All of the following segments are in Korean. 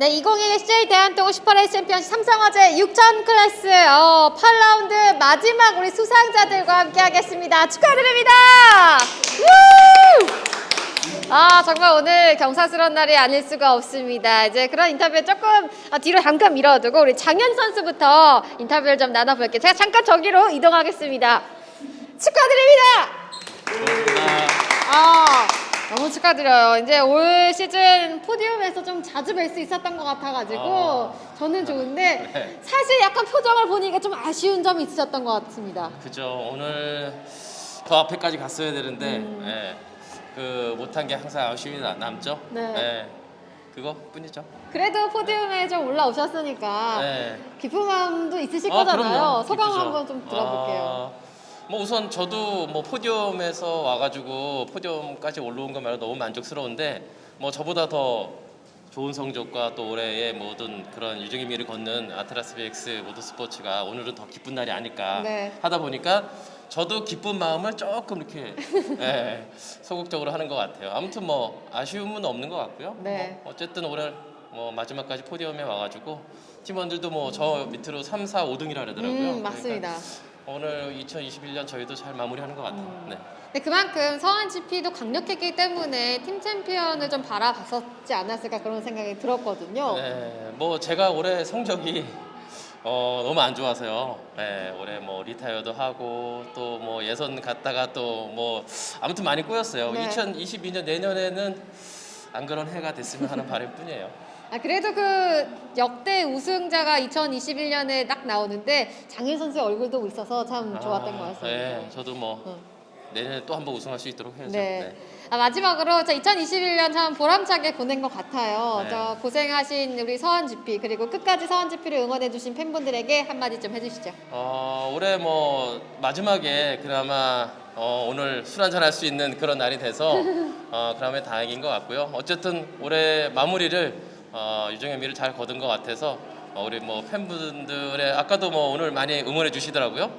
네, 2021 CJ 대한민국 58A 챔피언십 삼성화재 6천 클래스 어, 8라운드 마지막 우리 수상자들과 함께 하겠습니다. 축하드립니다. 우! 아, 정말 오늘 경사스러운 날이 아닐 수가 없습니다. 이제 그런 인터뷰 조금 아, 뒤로 잠깐 밀어두고 우리 장현 선수부터 인터뷰를 좀 나눠볼게요. 제가 잠깐 저기로 이동하겠습니다. 축하드립니다. 아, 너무 축하드려요. 이제 올 시즌 포디움에서 좀 자주 뵐 수 있었던 것 같아가지고 아. 저는 좋은데 네. 사실 약간 표정을 보니까 좀 아쉬운 점이 있으셨던 것 같습니다. 그죠. 오늘 더 앞에까지 갔어야 되는데 음. 예, 그 못한 게 항상 아쉬움이 나- 남죠. 네. 예, 그거 뿐이죠. 그래도 포디움에 좀 올라오셨으니까 예. 기쁜 마음도 있으실 아, 거잖아요. 그럼요. 소감 기쁘죠. 한번 좀 들어볼게요. 아, 뭐 우선 저도 뭐 포디움에서 와가지고 포디움까지 올라온 거 말로 너무 만족스러운데 뭐 저보다 더 좋은 성적과 또 올해의 모든 그런 유종의 미를 걷는 아트라스 BX 모터스포츠가 오늘은 더 기쁜 날이 아닐까 네. 하다 보니까 저도 기쁜 마음을 조금 이렇게 예, 소극적으로 하는 것 같아요. 아무튼 뭐 아쉬움은 없는 것 같고요. 네. 뭐 어쨌든 올해 뭐 마지막까지 포디움에 와가지고 팀원들도 뭐 저 밑으로 3, 4, 5등이라 그러더라고요. 음, 그러니까 맞습니다. 오늘 2021년 저희도 잘 마무리하는 것 같아요. 음. 네. 근데 그만큼 서한 GP도 강력했기 때문에 팀 챔피언을 좀 바라봤었지 않았을까 그런 생각이 들었거든요. 네, 뭐 제가 올해 성적이 어, 너무 안 좋아서요. 네, 올해 뭐 리타이어도 하고 또 뭐 예선 갔다가 또 뭐 아무튼 많이 꼬였어요. 네. 2022년 내년에는 안 그런 해가 됐으면 하는 바람뿐이에요. 아 그래도 그 역대 우승자가 2021년에 딱 나오는데 장일 선수의 얼굴도 있어서 참 좋았던 것 같습니다. 네, 저도 뭐 어. 내년에 또 한 번 우승할 수 있도록 해야죠. 네. 아, 마지막으로 저 2021년 참 보람차게 보낸 것 같아요. 네. 저 고생하신 우리 서한 GP 그리고 끝까지 서한 GP를 응원해주신 팬분들에게 한마디 좀 해주시죠. 어, 올해 뭐 마지막에 그나마 어, 오늘 술 한잔 할 수 있는 그런 날이 돼서 어, 그나마 다행인 것 같고요. 어쨌든 올해 마무리를 어, 유정의 미를 잘 거둔 것 같아서 어, 우리 뭐 팬분들의 아까도 뭐 오늘 많이 응원해 주시더라고요.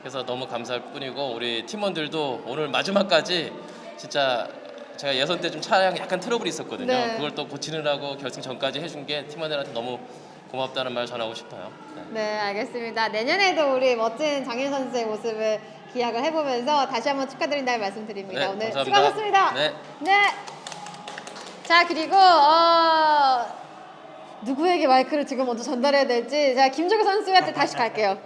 그래서 너무 감사할 뿐이고 우리 팀원들도 오늘 마지막까지 진짜 제가 예선 때 좀 차량 약간 트러블이 있었거든요. 네. 그걸 또 고치느라고 결승 전까지 해준 게 팀원들한테 너무 고맙다는 말 전하고 싶어요. 네. 네, 알겠습니다. 내년에도 우리 멋진 장일 선수의 모습을 기약을 해보면서 다시 한번 축하드린다는 말씀드립니다. 네, 오늘 감사합니다. 수고하셨습니다. 네. 네. 자 그리고 어, 누구에게 마이크를 지금 먼저 전달해야 될지 제가 김종규 선수한테 다시 갈게요.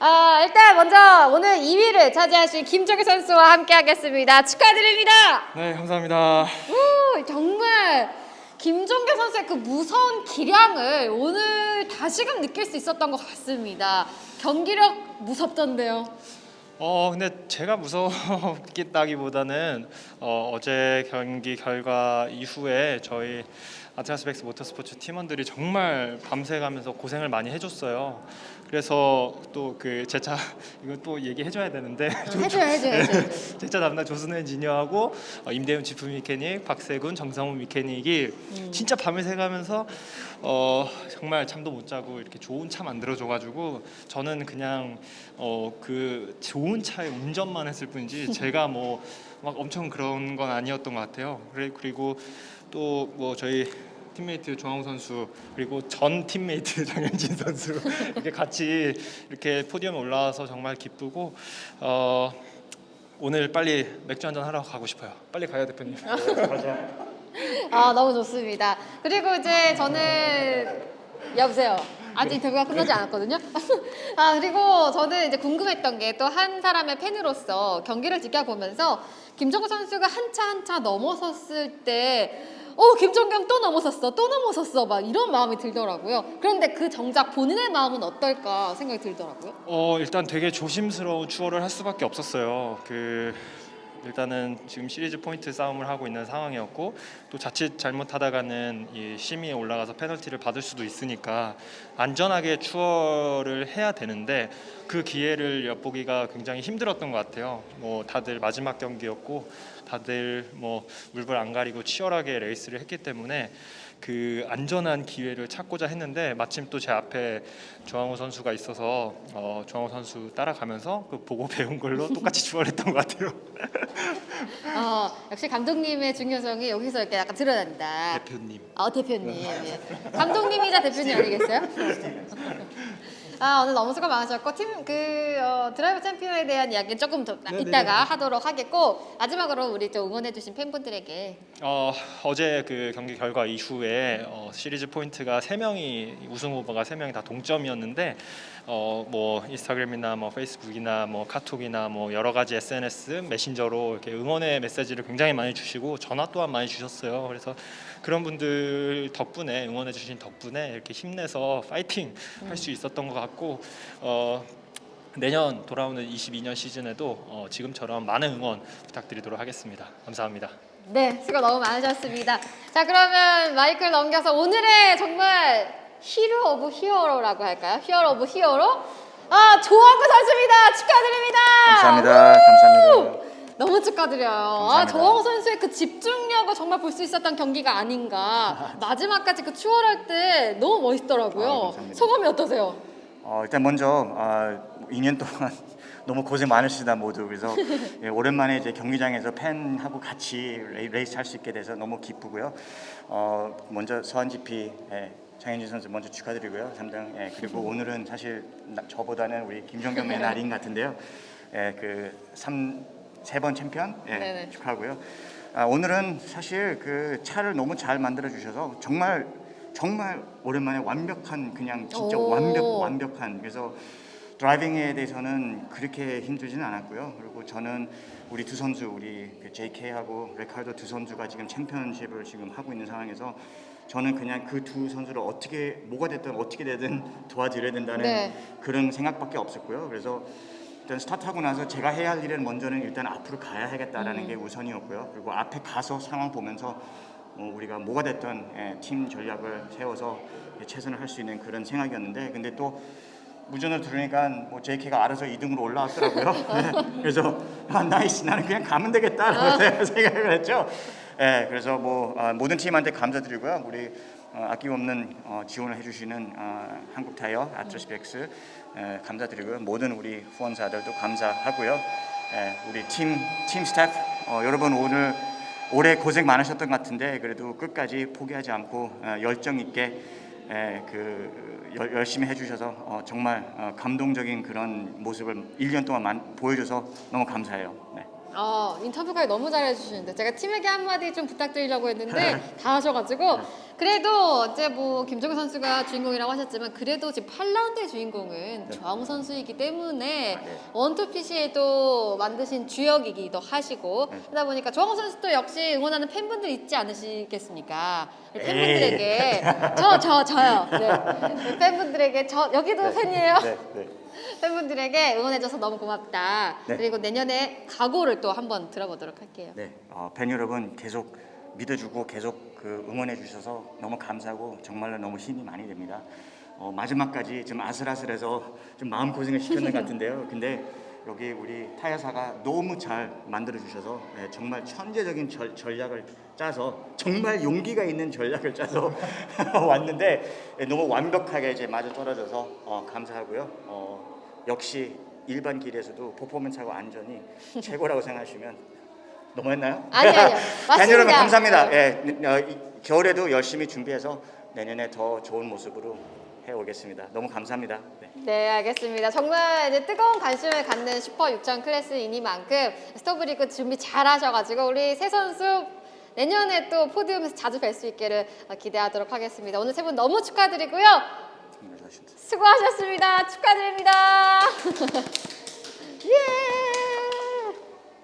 아 일단 먼저 오늘 2위를 차지하신 김종규 선수와 함께하겠습니다. 축하드립니다. 네, 감사합니다. 오, 정말 김종규 선수의 그 무서운 기량을 오늘 다시금 느낄 수 있었던 것 같습니다. 경기력 무섭던데요. 어, 근데 제가 무섭겠다기보다는 어, 어제 경기 결과 이후에 저희 아트라스 백스 모터스포츠 팀원들이 정말 밤새가면서 고생을 많이 해줬어요. 그래서 또 그 제차 이거 또 얘기해줘야 되는데 해줘요, 해줘요, 해줘요. 제차 담당 조순혜 인지니어하고 어, 임대훈 지프 메케닉, 박세군, 정상훈 메케닉이 진짜 밤을 새가면서 어, 정말 잠도 못 자고 이렇게 좋은 차 만들어줘가지고 저는 그냥 어, 그 좋은 차의 운전만 했을 뿐이지 제가 뭐 막 엄청 그런 건 아니었던 것 같아요. 그래 그리고 또 뭐 저희 팀메이트 조항우 선수 그리고 전 팀메이트 장현진 선수 이렇게 같이 이렇게 포디움에 올라와서 정말 기쁘고 어, 오늘 빨리 맥주 한잔 하러 가고 싶어요. 빨리 가요 대표님. 아 너무 좋습니다. 그리고 이제 저는 여보세요. 아직 인터뷰가 끝나지 않았거든요. 아 그리고 저는 이제 궁금했던 게 또 한 사람의 팬으로서 경기를 지켜보면서 김정우 선수가 한 차 한 차 넘어섰을 때. 어 김정경 또 넘어섰어 또 넘어섰어. 막 이런 마음이 들더라고요. 그런데 그 정작 본인의 마음은 어떨까 생각이 들더라고요. 어 일단 되게 조심스러운 추월을 할 수밖에 없었어요. 그 일단은 지금 시리즈 포인트 싸움을 하고 있는 상황이었고 또 자칫 잘못하다가는 이 심의에 올라가서 페널티를 받을 수도 있으니까 안전하게 추월을 해야 되는데 그 기회를 엿보기가 굉장히 힘들었던 것 같아요. 뭐 다들 마지막 경기였고 다들 뭐 물불 안 가리고 치열하게 레이스를 했기 때문에 그 안전한 기회를 찾고자 했는데 마침 또 제 앞에 조항우 선수가 있어서 어, 조항우 선수 따라가면서 그 보고 배운 걸로 똑같이 추월했던 것 같아요. 어, 역시 감독님의 중요성이 여기서 이렇게 약간 드러난다. 대표님. 아 대표님. 예. 감독님이자 대표님 아니겠어요? 아 오늘 너무 수고 많으셨고 팀 그 어, 드라이브 챔피언에 대한 이야기는 조금 더 네네네. 이따가 하도록 하겠고 마지막으로 우리 또 응원해주신 팬분들에게 어, 어제 그 경기 결과 이후에 어, 시리즈 포인트가 세 명이 우승 후보가 세 명이 다 동점이었는데 어, 뭐 인스타그램이나 뭐 페이스북이나 뭐 카톡이나 뭐 여러 가지 SNS 메신저로 이렇게 응원의 메시지를 굉장히 많이 주시고 전화 또한 많이 주셨어요. 그래서 그런 분들 덕분에 응원해 주신 덕분에 이렇게 힘내서 파이팅 할 수 있었던 것 같고 어, 내년 돌아오는 22년 시즌에도 어, 지금처럼 많은 응원 부탁드리도록 하겠습니다. 감사합니다. 네 수고 너무 많으셨습니다. 자 그러면 마이크를 넘겨서 오늘의 정말 히로 오브 히어로라고 할까요? 히어로 오브 히어로 아 조항구 선수입니다. 축하드립니다. 감사합니다. 감사합니다. 너무 축하드려요. 아, 감사합니다. 조항우 선수의 그 집중력을 정말 볼 수 있었던 경기가 아닌가. 마지막까지 그 추월할 때 너무 멋있더라고요. 아, 감사합니다. 소감이 어떠세요? 어, 일단 먼저 아, 2년 동안 너무 고생 많으시다 모두 그래서 예, 오랜만에 이제 경기장에서 팬하고 같이 레이, 레이스 할 수 있게 돼서 너무 기쁘고요. 어, 먼저 서한 GP 예, 장현진 선수 먼저 축하드리고요. 3등 예, 그리고 오늘은 사실 나- 저보다는 우리 김종겸의 날인 같은데요. 예, 그세번 챔피언 예, 네네. 축하하고요. 아, 오늘은 사실 그 차를 너무 잘 만들어 주셔서 정말 정말 오랜만에 완벽한 그냥 진짜 오. 완벽 완벽한 그래서 드라이빙에 대해서는 그렇게 힘들지는 않았고요. 그리고 저는 우리 두 선수 우리 그 JK하고 레카르도 두 선수가 지금 챔피언십을 지금 하고 있는 상황에서 저는 그냥 그 두 선수를 어떻게 뭐가 됐든 어떻게 되든 도와드려야 된다는 네. 그런 생각밖에 없었고요. 그래서 일단 스타트하고 나서 제가 해야 할 일은 먼저는 일단 앞으로 가야 하겠다라는 음. 게 우선이었고요. 그리고 앞에 가서 상황 보면서 어, 우리가 뭐가 됐든 예, 팀 전략을 세워서 예, 최선을 할 수 있는 그런 생각이었는데 근데 또 무전을 들으니까 뭐 JK가 알아서 2등으로 올라왔더라고요. 네, 그래서 아, 나이스 나는 그냥 가면 되겠다라고 생각을 했죠. 예, 그래서 뭐 아, 모든 팀한테 감사드리고요. 우리 어, 아낌없는 어, 지원을 해주시는 어, 한국 타이어 아트로스펙스 예, 감사드리고요. 모든 우리 후원사들도 감사하고요. 예, 우리 팀 팀 스태프 어, 여러분 오늘 올해 고생 많으셨던 것 같은데 그래도 끝까지 포기하지 않고 어, 열정 있게 예, 그 열- 열심히 해주셔서 어, 정말 어, 감동적인 그런 모습을 1년 동안 만- 보여줘서 너무 감사해요. 네. 어, 인터뷰까지 너무 잘해주시는데 제가 팀에게 한마디 좀 부탁드리려고 했는데 다 하셔가지고 그래도 이제 뭐 김종현 선수가 주인공이라고 하셨지만 그래도 지금 8라운드의 주인공은 조항우 선수이기 때문에 네. 원투피시에도 만드신 주역이기도 하시고 네. 그러다 보니까 조항우 선수도 역시 응원하는 팬분들 있지 않으시겠습니까? 팬분들에게 저 저 저 요. 네. 우리 팬분들에게 저 여기도 팬이에요. 네, 네. 팬분들에게 응원해줘서 너무 고맙다. 네. 그리고 내년에 각오를 또 한번 들어보도록 할게요. 네, 어, 팬 여러분 계속 믿어주고 계속 그 응원해 주셔서 너무 감사하고 정말로 너무 힘이 많이 됩니다. 어, 마지막까지 좀 아슬아슬해서 좀 마음 고생을 시켰는 것 같은데요. 근데 여기 우리 타야사가 너무 잘 만들어 주셔서 네, 정말 천재적인 절, 전략을 짜서 정말 용기가 있는 전략을 짜서 왔는데 네, 너무 완벽하게 이제 맞아 떨어져서 어, 감사하고요. 어, 역시 일반 길에서도 퍼포먼스하고 안전이 최고라고 생각하시면 너무했나요? 아니, 아니요. 팬 여러분 맞습니다. 감사합니다. 예, 어, 이 겨울에도 열심히 준비해서 내년에 더 좋은 모습으로 해오겠습니다. 너무 감사합니다. 네. 네, 알겠습니다. 정말 이제 뜨거운 관심을 갖는 슈퍼 6천 클래스이니만큼 스토브리그 준비 잘 하셔가지고 우리 새 선수 내년에 또 포디움에서 자주 뵐 수 있기를 기대하도록 하겠습니다. 오늘 세 분 너무 축하드리고요. 하신대. 수고하셨습니다. 축하드립니다. 예.